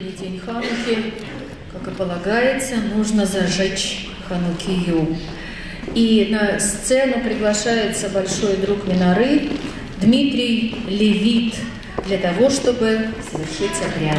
День Хануки, как и полагается, нужно зажечь Ханукию. И на сцену приглашается большой друг Миноры Дмитрий Левит для того, чтобы совершить обряд.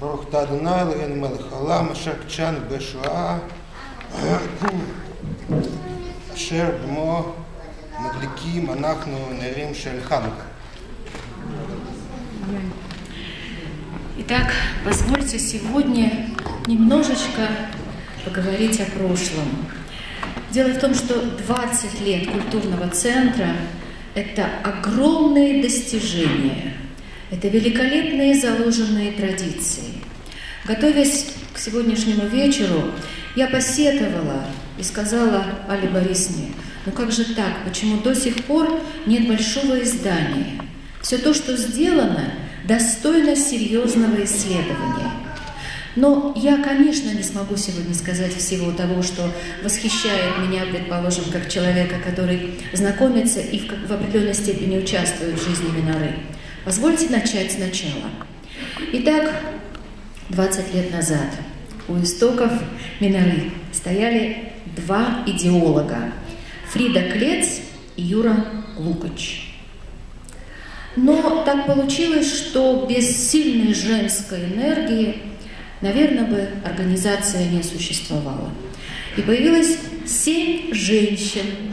ברוך אתה אדוני אלוהינו מלך העולם אשר קדשנו בשואה אשר במו מדליקים אנחנו נרים של חנוכה. Итак, позвольте сегодня немножечко поговорить о прошлом. Дело в том, что 20 лет культурного центра – это огромные достижения, это великолепные заложенные традиции. Готовясь к сегодняшнему вечеру, я посетовала и сказала Али Борисовне, ну как же так, почему до сих пор нет большого издания? Все то, что сделано, достойно серьезного исследования. Но я, конечно, не смогу сегодня сказать всего того, что восхищает меня, предположим, как человека, который знакомится и в определенной степени участвует в жизни Миноры. Позвольте начать сначала. Итак, 20 лет назад у истоков Миноры стояли два идеолога – Фрида Клец и Юра Лукач. Но так получилось, что без сильной женской энергии, наверное, бы организация не существовала. И появилось семь женщин,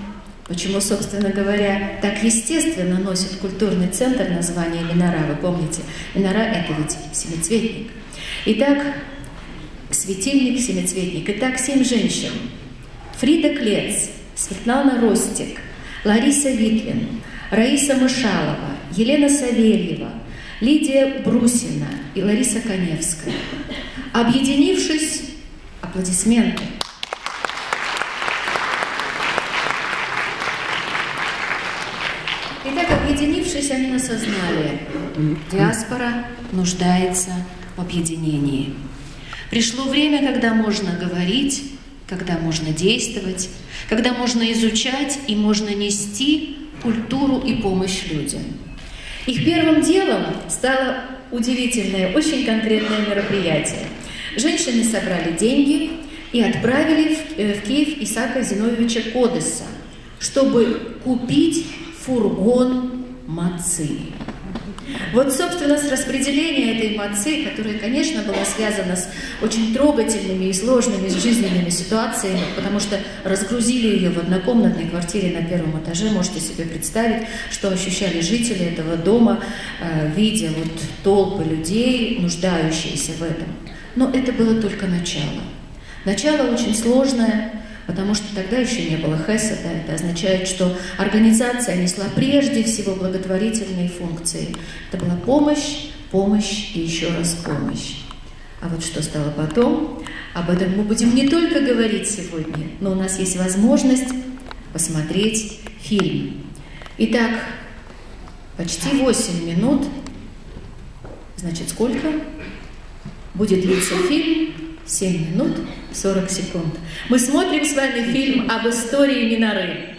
Почему, собственно говоря, так естественно носит культурный центр название Минора? Вы помните, Минора – это ведь семицветник. Итак, светильник, семицветник. Итак, семь женщин. Фрида Клец, Светлана Ростик, Лариса Витлин, Раиса Мышалова, Елена Савельева, Лидия Брусина и Лариса Коневская. Объединившись, аплодисменты – Итак, объединившись, они осознали, диаспора нуждается в объединении. Пришло время, когда можно говорить, когда можно действовать, когда можно изучать и можно нести культуру и помощь людям. Их первым делом стало удивительное, очень конкретное мероприятие. Женщины собрали деньги и отправили в, э, в Киев Исаака Зиновьевича Кодеса, чтобы купить фургон мацы. Вот, собственно, с распределения этой мацы, которая, конечно, была связана с очень трогательными и сложными жизненными ситуациями, потому что разгрузили ее в однокомнатной квартире на первом этаже, можете себе представить, что ощущали жители этого дома, э, видя вот толпы людей, нуждающиеся в этом. Но это было только начало. Начало очень сложное, потому что тогда еще не было ХЭСа, да, это означает, что организация несла прежде всего благотворительные функции. Это была помощь, помощь и еще раз помощь. А вот что стало потом, об этом мы будем не только говорить сегодня, но у нас есть возможность посмотреть фильм. Итак, почти 8 минут. Значит, сколько будет длиться фильм? 7 минут 40 секунд. Мы смотрим с вами фильм об истории Миноры.